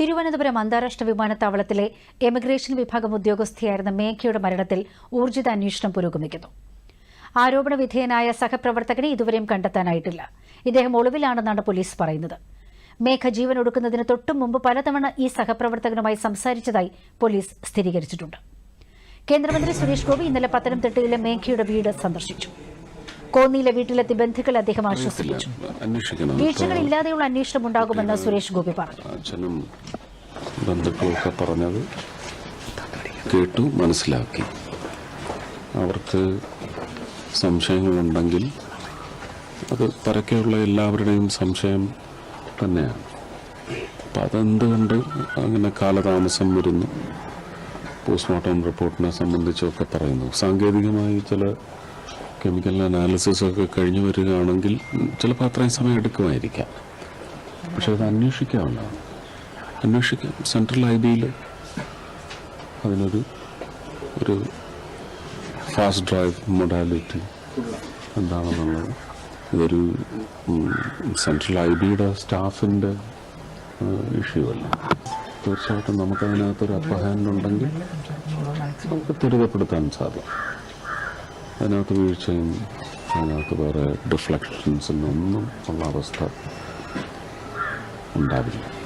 തിരുവനന്തപുരം അന്താരാഷ്ട്ര വിമാനത്താവളത്തിലെ എമിഗ്രേഷൻ വിഭാഗം ഉദ്യോഗസ്ഥയായിരുന്ന മേഘയുടെ മരണത്തിൽ ഊർജിത അന്വേഷണം പുരോഗമിക്കുന്നു. ആരോപണ വിധേയനായ സഹപ്രവർത്തകനെ ഇതുവരെയും കണ്ടെത്താനായിട്ടില്ല. ഇദ്ദേഹം ഒളിവിലാണെന്നാണ് പോലീസ് പറയുന്നത്. മേഘ ജീവൻ ഒടുക്കുന്നതിന് തൊട്ടു മുമ്പ് പലതവണ ഈ സഹപ്രവർത്തകനുമായി സംസാരിച്ചതായി പോലീസ് സ്ഥിരീകരിച്ചിട്ടുണ്ട്. കേന്ദ്രമന്ത്രി സുരേഷ് ഗോപി ഇന്നലെ പത്തനംതിട്ടയിലെ മേഘയുടെ വീട് സന്ദർശിച്ചു. കോന്നിയിലെ വീട്ടിലെത്തി ബന്ധുക്കൾ അദ്ദേഹം ആശ്വസിപ്പിച്ചു. വീഴ്ചകളില്ലാതെയുള്ള അന്വേഷണം ഉണ്ടാകുമെന്ന് സുരേഷ് ഗോപി പറഞ്ഞു. അച്ഛനും ബന്ധുക്കളൊക്കെ പറഞ്ഞത് കേട്ടു മനസ്സിലാക്കി. അവർക്ക് സംശയങ്ങളുണ്ടെങ്കിൽ അത് പരക്കെയുള്ള എല്ലാവരുടെയും സംശയം തന്നെയാണ്. അപ്പം അതെന്തുകൊണ്ട് അങ്ങനെ കാലതാമസം വരുന്നു? പോസ്റ്റ്മോർട്ടം റിപ്പോർട്ടിനെ സംബന്ധിച്ചൊക്കെ പറയുന്നു. സാങ്കേതികമായി ചില കെമിക്കൽ അനാലിസിസ് ഒക്കെ കഴിഞ്ഞു വരികയാണെങ്കിൽ ചിലപ്പോൾ അത്രയും സമയം എടുക്കുമായിരിക്കാം. പക്ഷെ അത് അന്വേഷിക്കാവുന്നതാണ് അന്വേഷിക്കാം സെൻട്രൽ ഐ ബിയിൽ അതിനൊരു ഒരു ഫാസ്റ്റ് ഡ്രൈവ് മൊഡാലിറ്റി എന്താണെന്നുള്ളത് ഇതൊരു സെൻട്രൽ ഐ ബിയുടെ സ്റ്റാഫിന്റെ ഇഷ്യൂ അല്ല. തീർച്ചയായിട്ടും നമുക്കതിനകത്തൊരു അപ്പഹാൻഡ് ഉണ്ടെങ്കിൽ നമുക്ക് ത്വരിതപ്പെടുത്താൻ സാധിക്കും. അതിനകത്ത് വീഴ്ചയും അതിനകത്ത് വേറെ ഡിഫ്ലക്ഷൻസിനൊന്നും ഉള്ള അവസ്ഥ ഉണ്ടാവില്ല.